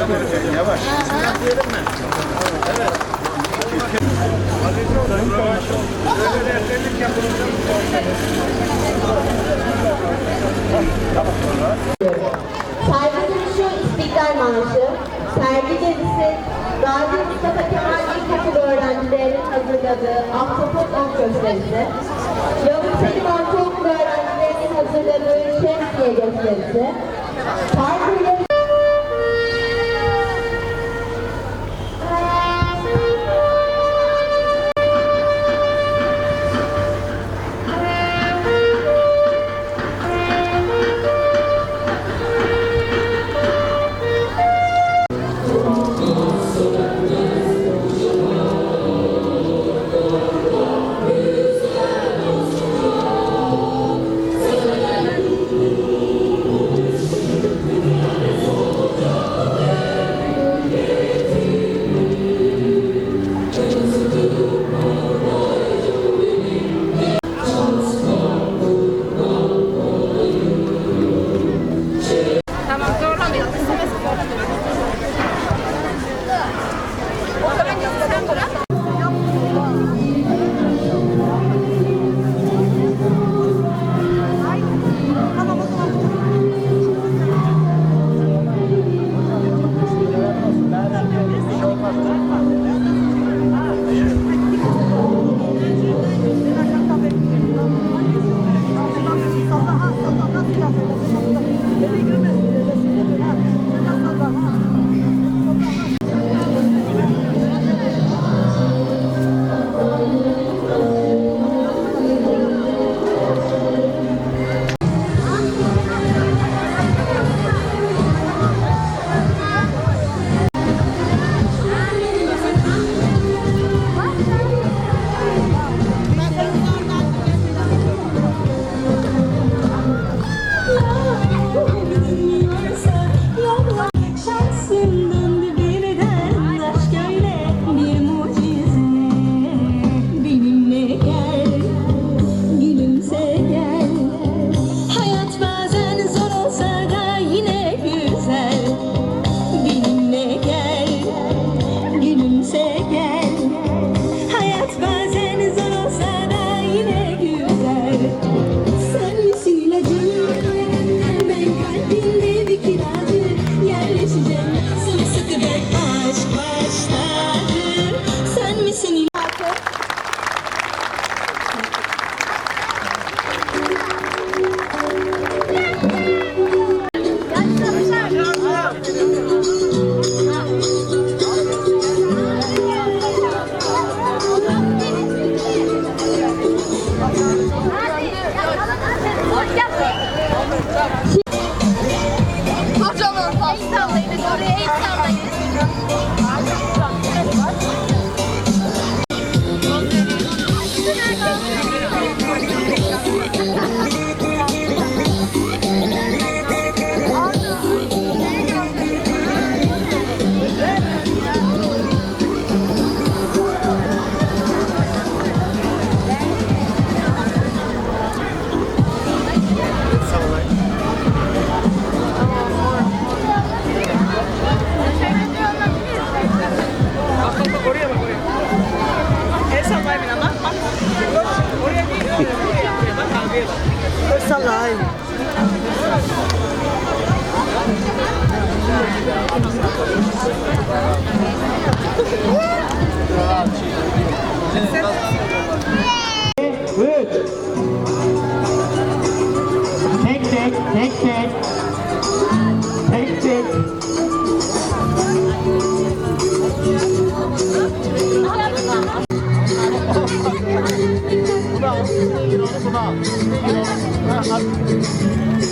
Yavaş. Evet. Serginin şu İstiklal Marşı, sergi gezisi, Gazi Mustafa Kemal İlkokul öğrencilerinin hazırladığı Ahtapot Ok gösterisi, Yavuz Selim Ortaokul öğrencilerinin hazırladığı Şemsiye gösterisi, Park Xe.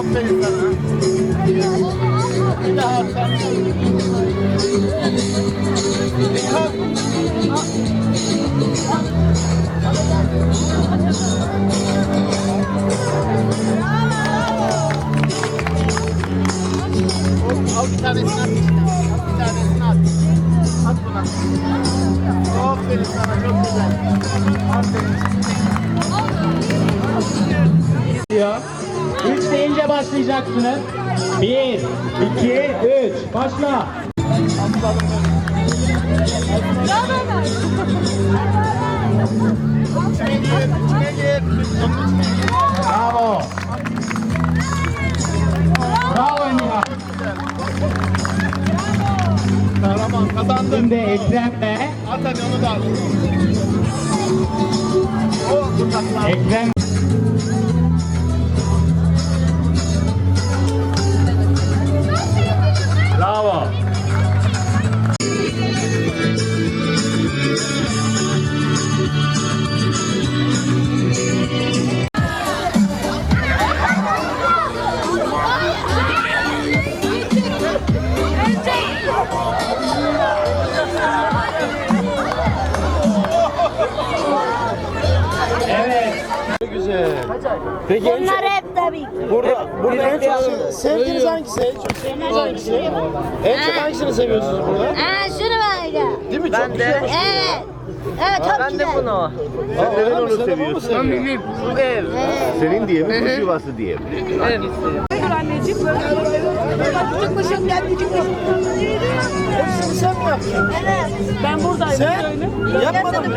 Aferin sana. Bir daha sen. İlhan. Al bir tanesini at. Bir tanesini at. At buna. Aferin sana çok güzel. Aferin. Ya başlayacaksınız. Bir, iki, üç, başla. Bravo. Bravo Nihat. Kahraman kazandın. Şimdi Ekrem ve... At hadi onu da at. Ekrem Peki en çok, hep tabii ki. burada, burada en çok sevdiğiniz hangisi? En çok sevdiğiniz hangisi? En çok hangisini seviyorsunuz burada? Aa şunu ya. Değil mi? Çok güzel. Evet. Evet çok güzel. Neden onu seviyorsun? Senin diye mi, kuş yuvası diye mi? Hepsini sen mi yaptın? Evet. Ben buradayım. Sen yapmadın mı?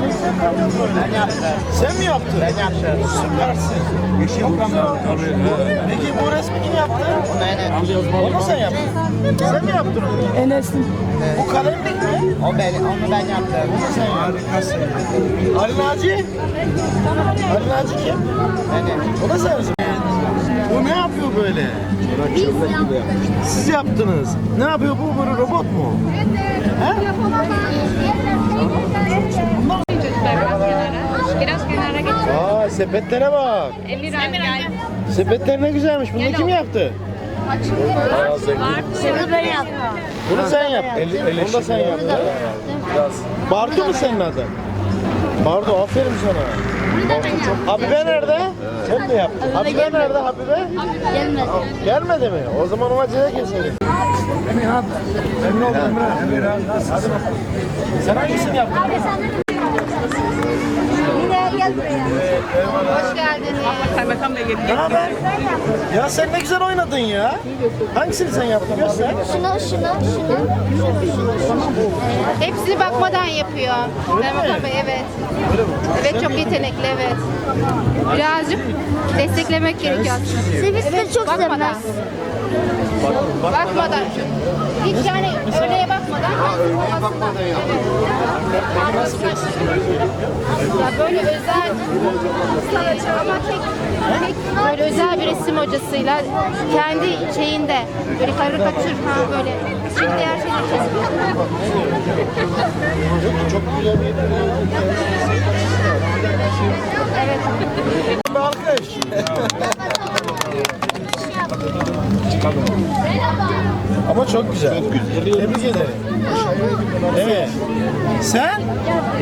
güzelmiş öyle. Sen mi yaptın? Ben yaptım. Süpersin. Peki bu resmi kim yaptı? Onu sen yaptın. Sen mi yaptın onu? Enes'im. Bu kalemlik mi? O ben, onu ben yaptım. Onu sen Harikasın. Ali Naci? Ali Naci kim? Benim. O da sensin. Bu ne yapıyor böyle? Siz yaptınız. Ne yapıyor bu böyle robot mu? Biraz kenara geç. Aa sepetlere bak. Emirhan gel. Sepetler ne güzelmiş. Bunu kim yaptı? Şunu ben yaptım. Bunu sen yaptın. Onu da sen yaptın. Bartu mu senin adın? Bartu aferin sana. Bunu da ben yaptım. Habibe nerede? Sen de yaptın. Habibe nerede Habibe? Gelmedi. Gelmedi mi? O zaman ona ceza keselim. Emin ol Emre. Hadi bakalım. Sen hangisini yaptın? Yine gel buraya. Hoş geldiniz. Kaymakam Bey geldi. Ne haber? Ya sen ne güzel oynadın ya. Hangisini sen yaptın? Göster. Şunu, şunu, şunu. Hepsini bakmadan yapıyor. Kaymakam Bey evet. Evet çok yetenekli evet. Birazcık desteklemek gerekiyor aslında. Çok bakmadan. sevmez. Bakmadan. Hiç yani öyleye bakmadan. bakmadan evet. Ya böyle özel ama tek, tek böyle özel bir resim hocasıyla kendi şeyinde böyle karikatür ha böyle şimdi her şeyi çiziyor. Çok güzel bir Evet. Bir alkış. Ama çok güzel. Çok güzel. Tebrik ederim. Evet. Sen?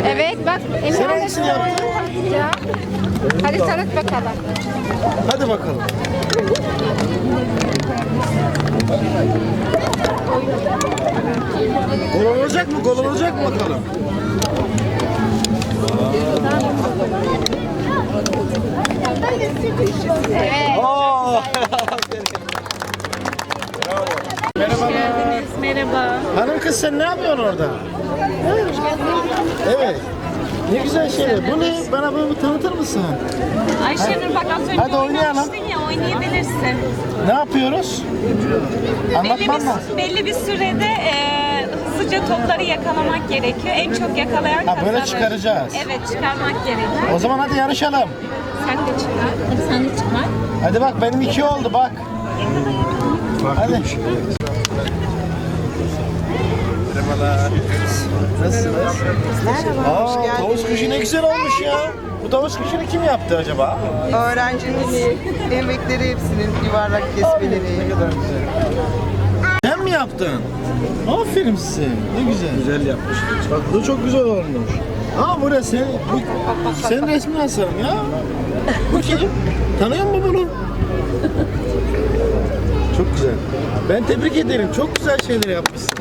Evet bak Sen hangisini yaptın? Ya. Hadi tanıt bakalım. Hadi bakalım. Gol olacak mı? Gol olacak mı bakalım? Evet. Aa! Merhaba. Hanım kız sen ne yapıyorsun orada? Evet. Ne güzel şeyler. Bu ne? Bana bunu tanıtır mısın? Ayşenur bak az önce Hadi oynayalım. oynamıştın ya oynayabilirsin. Ne yapıyoruz? Belli Anlatmam mı? bir, belli bir sürede e, hızlıca topları yakalamak gerekiyor. En çok yakalayan Ha, böyle kazanır. çıkaracağız. Evet çıkarmak gerekiyor. O zaman hadi yarışalım. Sen de çıkar. Hadi sen de çıkar. Hadi bak benim iki oldu bak. Hadi. Merhabalar. Nasılsınız? Merhaba, hoş geldiniz. Tavus kuşu ne güzel olmuş ya. Bu tavus kuşunu kim yaptı acaba? Öğrencimiz emekleri hepsinin yuvarlak kesmeleri. Ne kadar güzel. Sen mi yaptın? Aferin size. Ne güzel. Güzel yapmış. Bak bu da çok güzel olmuş. Aa bu ne sen? Bu, senin resmini asarım ya. Bu kim? Tanıyor musun bunu? güzel. Ben tebrik ederim. Çok güzel şeyler yapmışsınız.